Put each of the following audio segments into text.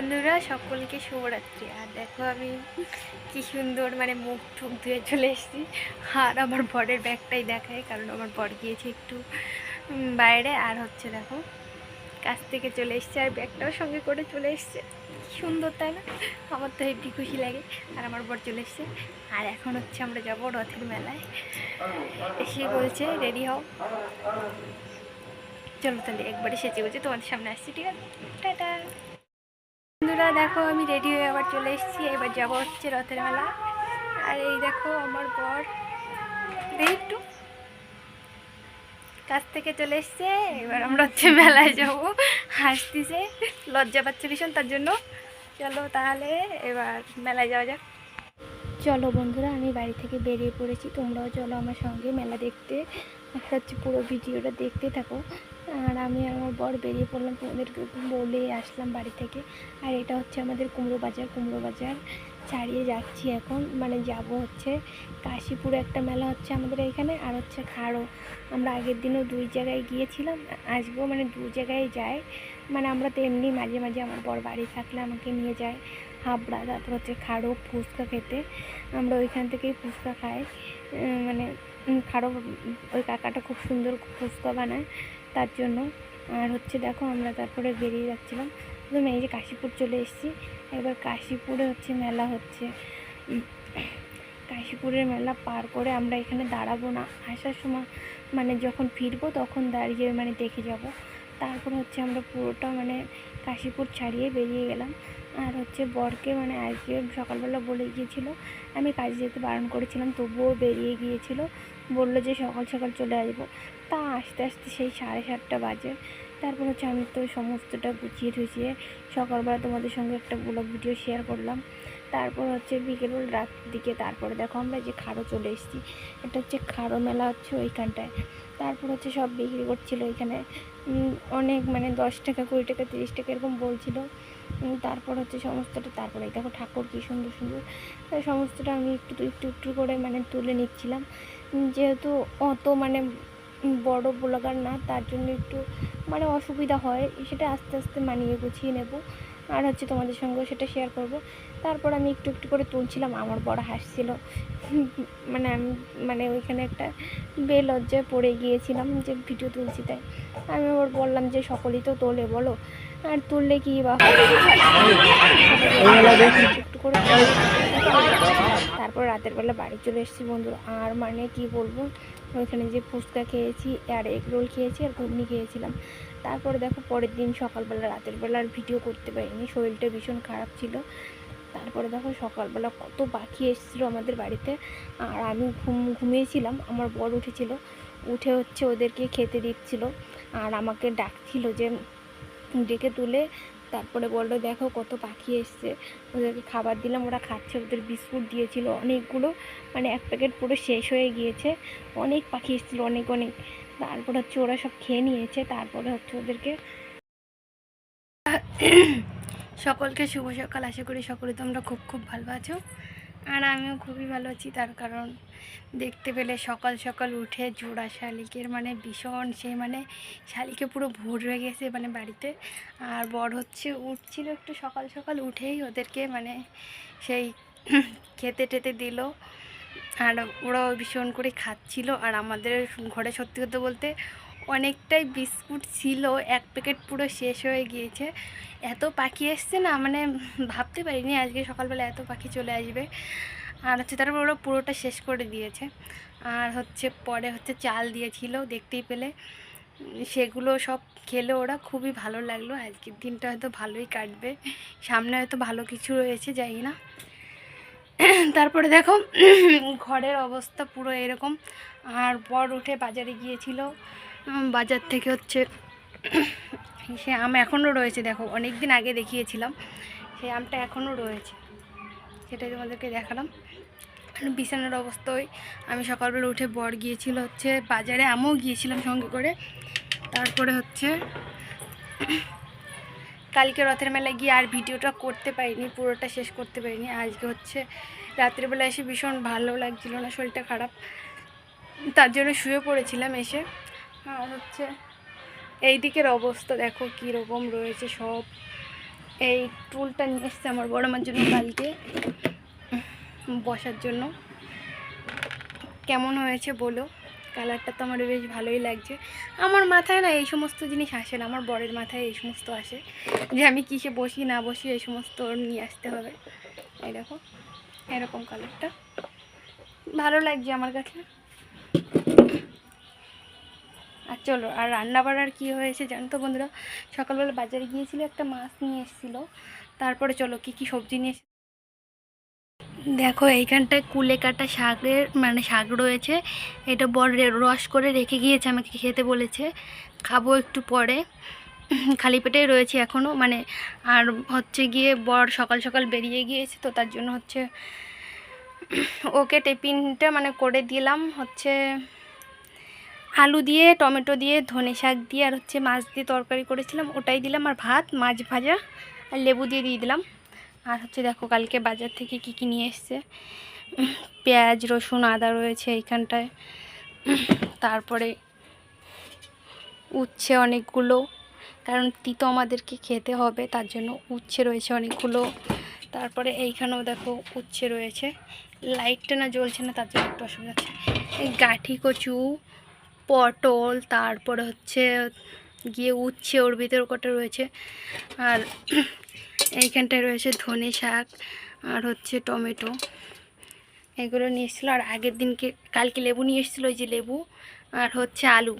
বন্ধুরা, সকলকে শুভরাত্রি। আর দেখো আমি কি সুন্দর মানে মুখ টুক ধুয়ে চলে এসেছি। আর আমার বরের ব্যাগটাই দেখায় কারণ আমার বর গিয়েছে একটু বাইরে। আর হচ্ছে দেখো, কাছ থেকে চলে এসছে আর ব্যাগটাও সঙ্গে করে চলে এসছে। সুন্দর, তাই না? আমার তো হেবি খুশি লাগে। আর আমার বর চলে এসছে। আর এখন হচ্ছে আমরা যাব রথের মেলায়। এসে বলছে, রেডি হও। চলো তাহলে একবারে সেচে গুছে তোমাদের সামনে আসছি, ঠিক আছে? টাটা! বন্ধুরা, দেখো, আমি রেডি হয়ে আবার চলে এসেছি। এবার যাব হচ্ছে রথের মেলা। আর এই দেখো, আমার বর। একটু। কাছ থেকে চলে এসছে। এবার আমরা হচ্ছে মেলায় যাব। হাসতিছে। লজ্জা পাচ্ছে ভীষণ তার জন্য। চলো তাহলে এবার মেলায় যাওয়া যাক। চলো বন্ধুরা, আমি বাড়ি থেকে বেরিয়ে পড়েছি। তোমরাও চলো আমার সঙ্গে মেলা দেখতে। একটা হচ্ছে পুরো ভিডিওটা দেখতে থাকো। আর আমি আমার বর বেরিয়ে পড়লাম তোমাদেরকে বলে আসলাম বাড়ি থেকে। আর এটা হচ্ছে আমাদের কুমড়ো বাজার কুমড়ো বাজার। ছাড়িয়ে যাচ্ছি এখন মানে যাব হচ্ছে কাশীপুরে একটা মেলা হচ্ছে আমাদের এখানে, আর হচ্ছে খাড়ো। আমরা আগের দিনও দুই জায়গায় গিয়েছিলাম আসব মানে দু জায়গায় যাই মানে আমরা তো এমনি মাঝে মাঝে আমার বর বাড়ি থাকলে আমাকে নিয়ে যায়। হাবড়া তারপর হচ্ছে খাড়ো ফুচকা খেতে। আমরা ওইখান থেকেই ফুচকা খাই। মানে খাড়ো, ওই কাকাটা খুব সুন্দর ফুচকা বানায়। তার জন্য। আর হচ্ছে দেখো আমরা তারপরে বেরিয়ে যাচ্ছিলাম। প্রথমে এই যে কাশীপুর চলে এসেছি। এবার কাশীপুরে হচ্ছে মেলা হচ্ছে। কাশীপুরের মেলা পার করে আমরা এখানে দাঁড়াবো না। আসার সময় মানে যখন ফিরবো তখন দাঁড়িয়ে মানে দেখে যাব। তারপর হচ্ছে আমরা পুরোটা মানে কাশীপুর ছাড়িয়ে বেরিয়ে গেলাম। আর হচ্ছে বরকে মানে আজকে সকালবেলা বলে গিয়েছিল। আমি কাজে যেতে বারণ করেছিলাম, তবুও বেরিয়ে গিয়েছিল। বলল যে সকাল সকাল চলে আসব। তা আস্তে আস্তে সেই সাড়ে সাতটা বাজে। তারপর হচ্ছে আমি তো সমস্তটা গুছিয়ে টুছিয়ে সকালবেলা তোমাদের সঙ্গে একটা ব্লগ ভিডিও শেয়ার করলাম। তারপর হচ্ছে বিকেলবেলা রাত দিকে তারপরে দেখো আমরা যে খাড়ো চলে এসেছি। এটা হচ্ছে খাড়ো মেলা হচ্ছে ওইখানটায়। তারপর হচ্ছে সব বিক্রি করছিল উম, অনেক মানে দশ টাকা কুড়ি টাকা তিরিশ টাকা এরকম বলছিল। তারপর হচ্ছে সমস্তটা তারপরে দেখো ঠাকুর কী সুন্দর সুন্দর। সমস্তটা আমি একটু একটু একটু করে মানে তুলে নিচ্ছিলাম। যেহেতু অত মানে বড় ব্লগার না, তার জন্য একটু মানে অসুবিধা হয়। সেটা আস্তে আস্তে মানিয়ে গুছিয়ে নেব। আর হচ্ছে তোমাদের সঙ্গেও সেটা শেয়ার করব। তারপর আমি একটু একটু করে তুলছিলাম, আমার বড় হাসছিল। মানে আমি মানে ওইখানে একটা বেলজ্জায় পড়ে গিয়েছিলাম যে ভিডিও তুলছি তাই। আমি ওর বললাম যে সকলেই তো তোলে বলো, আর তুললে কি বা একটু করে তারপর রাতের বেলা বাড়ি চলে এসেছি বন্ধুরা, আর মানে কি বলব, ওইখানে যে ফুচকা খেয়েছি, আর এগ রোল খেয়েছি, আর ঘুগনি খেয়েছিলাম। তারপরে দেখো পরের দিন সকালবেলা রাতের বেলা আর ভিডিও করতে পারিনি, শরীরটা ভীষণ খারাপ ছিল। তারপরে দেখো সকালবেলা কত পাখি এসেছিল আমাদের বাড়িতে। আর আমি ঘুম, ঘুমিয়েছিলাম, আমার বর উঠেছিল, উঠে হচ্ছে ওদেরকে খেতে দিচ্ছিল। আর আমাকে ডাকছিল যে, ডেকে তুলে, তারপরে বলল, দেখো কত পাখি এসছে, ওদেরকে খাবার দিলাম, ওরা খাচ্ছে, ওদের বিস্কুট দিয়েছিল, অনেকগুলো মানে এক প্যাকেট পুরো শেষ হয়ে গিয়েছে, অনেক পাখি এসেছিল, অনেক অনেক। তারপর হচ্ছে ওরা সব খেয়ে নিয়েছে, তারপরে হচ্ছে ওদেরকে সকলকে শুভ সকাল। আশা করি সকলে তোমরা খুব খুব ভালো আছো। আর আমিও খুবই ভালো আছি, তার কারণ দেখতে পেলে সকাল সকাল উঠে জোড়া শালিকের মানে ভীষণ সে মানে শালিকে পুরো ভোর হয়ে গেছে মানে বাড়িতে। আর বড় হচ্ছে, উঠছিল একটু সকাল সকাল উঠেই ওদেরকে মানে সেই খেতে টেতে দিল। আর ওরাও ভীষণ করে খাচ্ছিল। আর আমাদের ঘরে সত্যি কথা বলতে অনেকটাই বিস্কুট ছিল, এক প্যাকেট পুরো শেষ হয়ে গিয়েছে। এত পাখি এসছে না মানে ভাবতে পারিনি আজকে সকালবেলা এত পাখি চলে আসবে। আর হচ্ছে তারপর ওরা পুরোটা শেষ করে দিয়েছে। আর হচ্ছে পরে হচ্ছে চাল দিয়েছিল, দেখতেই পেলে। সেগুলো সব খেলে ওরা খুবই ভালো লাগল। আজকের দিনটা হয়তো ভালোই কাটবে। সামনে হয়তো ভালো কিছু রয়েছে জানি না। তারপরে দেখো, ঘরের অবস্থা পুরো এরকম। আর বর উঠে বাজারে গিয়েছিল। বাজার থেকে হচ্ছে সে আম এখনও রয়েছে, দেখো অনেক দিন আগে দেখিয়েছিলাম। সেই আমটা এখনও রয়েছে। সেটাই তোমাদেরকে দেখালাম। আর বিছানার অবস্থা ওই আমি সকালবেলা উঠে বর গিয়েছিল হচ্ছে, বাজারে আমিও গিয়েছিলাম সঙ্গে করে। তারপরে হচ্ছে কালকে রথের মেলায় গিয়ে আর ভিডিওটা করতে পারিনি, পুরোটা শেষ করতে পারিনি। আজকে হচ্ছে রাত্রিবেলা এসে ভীষণ ভালো লাগছিল না, শরীরটা খারাপ। তার জন্য শুয়ে পড়েছিলাম এসে। আর হচ্ছে। এই দিকের অবস্থা দেখো কীরকম রয়েছে সব। এই টুলটা নিয়ে এসছে আমার বড় মার জন্য কালকে, বসার জন্য। কেমন হয়েছে বলো? কালারটা তো আমার বেশ ভালোই লাগছে। আমার মাথায় না এই সমস্ত জিনিস আসে না, আমার বরের মাথায় এই সমস্ত আসে। যে আমি কিসে বসি, না বসি, এই সমস্ত নিয়ে আসতে হবে। এই দেখো, এরকম কালারটা। ভালো লাগছে আমার কাছে। আর চলো, আর রান্না বাড়ার কী হয়েছে জানো তো বন্ধুরা? সকালবেলা বাজারে গিয়েছিল, একটা মাছ নিয়ে এসেছিল। তারপরে চলো, কি কি সবজি নিয়ে দেখো, এইখানটায় কুলে কাটা শাকের মানে শাক রয়েছে। এটা রে- রস করে রেখে গিয়েছে, আমাকে খেতে বলেছে। খাব একটু পরে। খালি পেটেই রয়েছে এখনও মানে আর হচ্ছে গিয়ে বর সকাল সকাল বেরিয়ে গিয়েছে, তো তার জন্য হচ্ছে ওকে টিফিনটা মানে করে দিলাম, হচ্ছে আলু দিয়ে, টমেটো দিয়ে, ধনে শাক দিয়ে আর হচ্ছে মাছ দিয়ে তরকারি করেছিলাম। ওটাই দিলাম আর ভাত, মাছ ভাজা আর লেবু দিয়ে দিয়ে দিলাম। আর হচ্ছে দেখো কালকে বাজার থেকে কি কি নিয়ে এসছে। পেঁয়াজ, রসুন, আদা রয়েছে এইখানটায়। তারপরে উচ্ছে অনেকগুলো, কারণ তিতো আমাদেরকে খেতে হবে, তার জন্য উচ্ছে রয়েছে অনেকগুলো। তারপরে এইখানেও দেখো উচ্ছে রয়েছে। লাইটটা না জ্বলছে না, তার জন্য একটু অসুবিধা আছে এই গাঠি কচু পটল, তারপরে হচ্ছে গিয়ে উচ্ছে ওর ভিতর কটা রয়েছে। আর এইখানটায় রয়েছে ধনে শাক আর হচ্ছে টমেটো। এগুলো নিয়ে এসেছিল আর আগের দিনকে, কালকে লেবু নিয়ে এসেছিল ওই যে লেবু আর হচ্ছে আলু।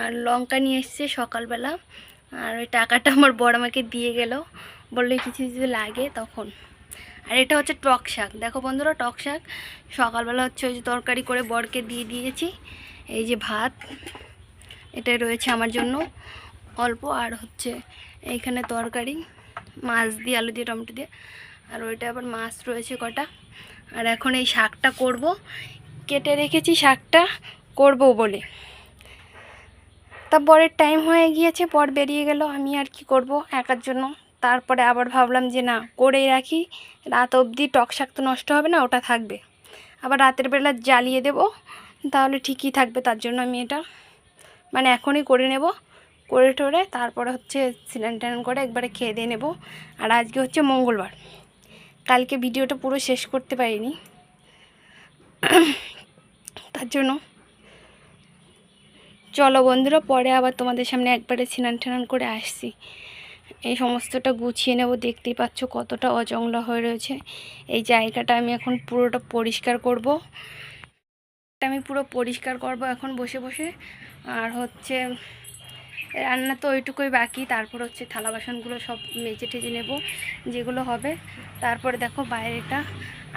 আর লঙ্কা নিয়ে এসছে সকালবেলা আর ওই টাকাটা আমার বড় আমাকে দিয়ে গেল। বলল কিছু কিছু লাগে তখন। আর এটা হচ্ছে টক শাক। দেখো বন্ধুরা, টক শাক সকালবেলা হচ্ছে ওই যে তরকারি করে বরকে দিয়ে দিয়েছি। এই যে ভাত এটা রয়েছে আমার জন্য। অল্প আর হচ্ছে এইখানে তরকারি, মাছ দিয়ে, আলু দিয়ে, টমেটো দিয়ে। আর ওইটা আবার মাছ রয়েছে কটা। আর এখন এই শাকটা করব। কেটে রেখেছি শাকটা, করব বলে। তা বরের টাইম হয়ে গিয়েছে, পর বেরিয়ে গেল, আমি আর কি করব একার জন্য। তারপরে আবার ভাবলাম যে না, করেই রাখি। রাত অবধি টক শাক তো নষ্ট হবে না, ওটা থাকবে। আবার রাতের বেলা জ্বালিয়ে দেব। তাহলে ঠিকই থাকবে, তার জন্য আমি এটা মানে এখনই করে নেব। করে টোরে তারপরে হচ্ছে স্নান টান করে একবারে খেয়ে দিয়ে নেব। আর আজকে হচ্ছে মঙ্গলবার, কালকে ভিডিওটা পুরো শেষ করতে পারিনি। তার জন্য চলো বন্ধুরা, পরে আবার তোমাদের সামনে একবারে স্নান টান করে আসছি। এই সমস্তটা গুছিয়ে নেব, দেখতেই পাচ্ছ কতটা অজংলা হয়ে রয়েছে। এই জায়গাটা আমি এখন পুরোটা পরিষ্কার করব। আমি পুরো পরিষ্কার করব এখন বসে বসে। আর হচ্ছে, রান্না তো ওইটুকুই বাকি। তারপর হচ্ছে থালা বাসনগুলো সব মেজে টেজে নেব, যেগুলো হবে। তারপরে দেখো বাইরেটা।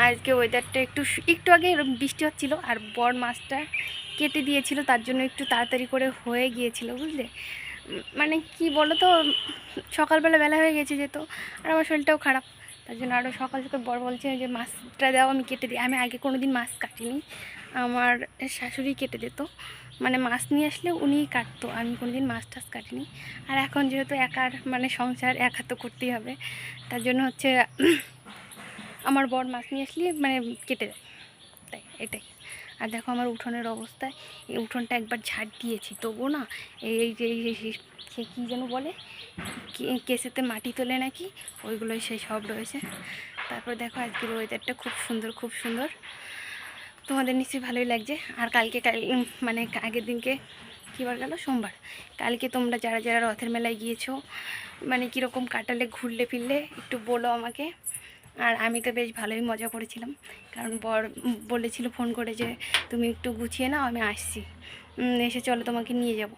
আজকে ওয়েদারটা একটু একটু আগে বৃষ্টি হচ্ছিল, আর বড় মাছটা কেটে দিয়েছিল, তার জন্য একটু তাড়াতাড়ি করে হয়ে গিয়েছিল, বুঝলে? মানে কি বলো তো সকালবেলা বেলা হয়ে গেছে যেত আর আমার শরীরটাও খারাপ। তার জন্য আরও সকাল সকাল বড় বলছে যে, মাছটা দাও, আমি কেটে দিই। আমি আগে কোনো দিন মাছ কাটিনি। আমার শাশুড়ি কেটে দিত। মানে মাছ নিয়ে আসলে উনিই কাটতো, আমি কোনো দিন মাছ টাছ কাটিনি। আর এখন যেহেতু একার মানে সংসার, একা তো করতেই হবে। তার জন্য হচ্ছে আমার বর মাছ নিয়ে আসলে মানে কেটে দেয়। তাই, এটাই। আর দেখো আমার উঠোনের অবস্থায় এই উঠোনটা একবার ঝাড় দিয়েছি। তবুও না, এই যে সে কী যেন বলে? কেসেতে মাটি তোলে নাকি? ওইগুলোই সেই সব রয়েছে। তারপর দেখো আজকের ওয়েদারটা খুব সুন্দর খুব সুন্দর। তোমাদের নিশ্চয়ই ভালোই লাগছে। আর কালকে কাল মানে আগের দিনকে কী বার গেল? সোমবার। কালকে তোমরা যারা যারা রথের মেলায় গিয়েছো মানে কীরকম কাটালে, ঘুরলে, ফিরলে, একটু বলো আমাকে। আর আমি তো বেশ ভালোই মজা করেছিলাম। কারণ বর বলেছিল ফোন করে যে তুমি একটু গুছিয়ে নাও আমি আসছি। এসে চলো তোমাকে নিয়ে যাব।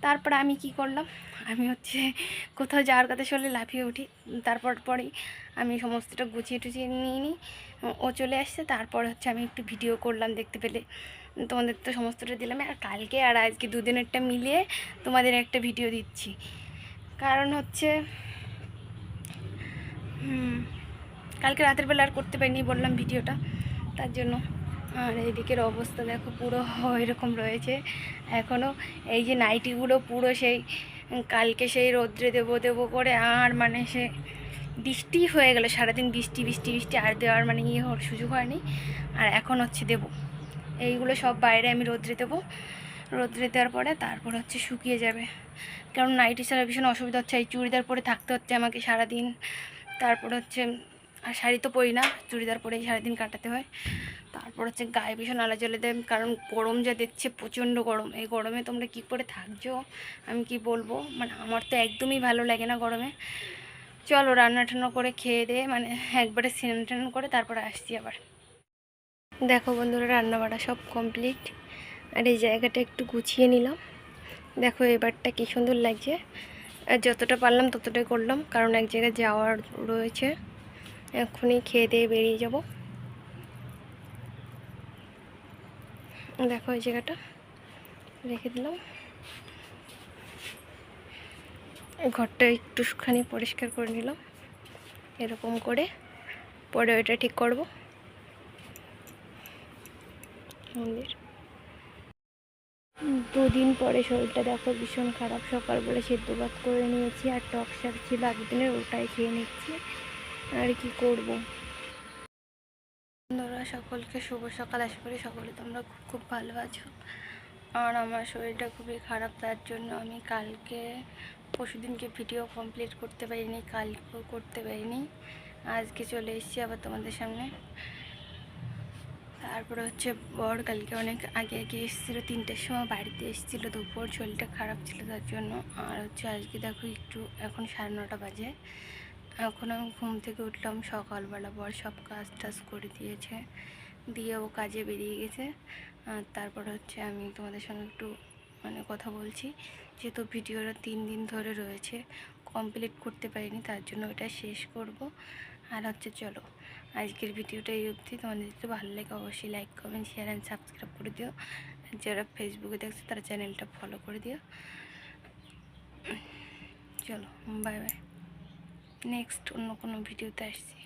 তারপর আমি কি করলাম? আমি হচ্ছে কোথাও যাওয়ার কথা শুনলে লাফিয়ে উঠি। তারপর পরেই আমি সমস্তটা গুছিয়ে টুছিয়ে নিয়ে নিই। ও চলে আসছে। তারপর হচ্ছে আমি একটু ভিডিও করলাম দেখতে পেলে। তোমাদের তো সমস্তটা দিলাম। আর কালকে আর আজকে দুদিনেরটা মিলিয়ে তোমাদের একটা ভিডিও দিচ্ছি। কারণ হচ্ছে হুম, কালকে রাতের বেলা আর করতে পারিনি, বললাম ভিডিওটা। তার জন্য। আর এইদিকের অবস্থা দেখো, পুরো এরকম রয়েছে। এখনও এই যে নাইটিগুলো পুরো সেই কালকে সেই রৌদ্রে দেবো দেবো করে আর মানে সে বৃষ্টি হয়ে গেল, সারাদিন বৃষ্টি বৃষ্টি বৃষ্টি, আর দেওয়ার মানে ইয়ে হওয়ার সুযোগ হয়নি। আর এখন হচ্ছে দেবো। এইগুলো সব বাইরে আমি রৌদ্রে দেবো। রৌদ্রে দেওয়ার পরে তারপর হচ্ছে শুকিয়ে যাবে। কারণ নাইটি ছাড়া ভীষণ অসুবিধা হচ্ছে। এই চুড়িদার পরে থাকতে হচ্ছে আমাকে সারাদিন। তারপর হচ্ছে আর শাড়ি তো পরি না, চুড়িদার পরেই সারাদিন কাটাতে হয়। তারপর হচ্ছে গায়ে ভীষণ আলা জ্বলে দেয়, কারণ গরম যা দেখছে প্রচণ্ড গরম। এই গরমে তোমরা কি করে থাকছো? আমি কি বলব? মানে আমার তো একদমই ভালো লাগে না গরমে। চলো রান্না টান্না করে খেয়ে দিয়ে মানে একবারে স্নান টান করে তারপরে আসছি আবার। দেখো বন্ধুরা রান্না বাড়া সব কমপ্লিট। আর এই জায়গাটা একটু গুছিয়ে নিলাম। দেখো এবারটা কি সুন্দর লাগছে। আর যতটা পারলাম ততটাই করলাম, কারণ এক জায়গায় যাওয়ার রয়েছে। এক্ষুনি খেয়ে দিয়ে বেরিয়ে যাব। দেখো এই জায়গাটা, রেখে দিলাম। ঘরটা একটুখানি পরিষ্কার করে নিলাম। এরকম করে পরে ওইটা ঠিক করব। মন্দির। দুদিন পরে শরীরটা দেখো ভীষণ খারাপ। সকালবেলা সেদ্ধ ভাত করে নিয়েছি আর টক শাক ছিল। আগের দিনের ওটাই খেয়ে নিচ্ছি। আর কি করব? বন্ধুরা, সকলকে শুভ সকাল। আশা করি সকলে তোমরা খুব খুব ভালো আছো। আর আমার শরীরটা খুবই খারাপ, তার জন্য আমি কালকে পরশুদিনকে ভিডিও কমপ্লিট করতে পারিনি, কালকেও করতে পারিনি। আজকে চলে এসেছি আবার তোমাদের সামনে। তারপরে হচ্ছে, বর কালকে অনেক আগে আগে এসেছিল, তিনটের সময় বাড়িতে এসেছিল, দুপুর শরীরটা খারাপ ছিল তার জন্য। আর হচ্ছে, আজকে দেখো একটু, এখন সাড়ে নটা বাজে। এখন আমি ঘুম থেকে উঠলাম, সকালবেলা বর সব কাজ টাজ করে দিয়েছে, দিয়ে ও কাজে বেরিয়ে গেছে। আর তারপর হচ্ছে আমি তোমাদের সঙ্গে একটু মানে কথা বলছি, যেহেতু ভিডিওটা তিন দিন ধরে রয়েছে কমপ্লিট করতে পারিনি, তার জন্য ওটা শেষ করব। আর হচ্ছে চলো, আজকের ভিডিওটা এই অবধি। তোমাদের যদি ভালো লাগে অবশ্যই like comment share and subscribe করে দিও। যারা ফেসবুকে দেখছে তারা চ্যানেলটা ফলো করে দিও। চলো বাই বাই নেক্সট অন্য কোনো ভিডিওতে আসছি।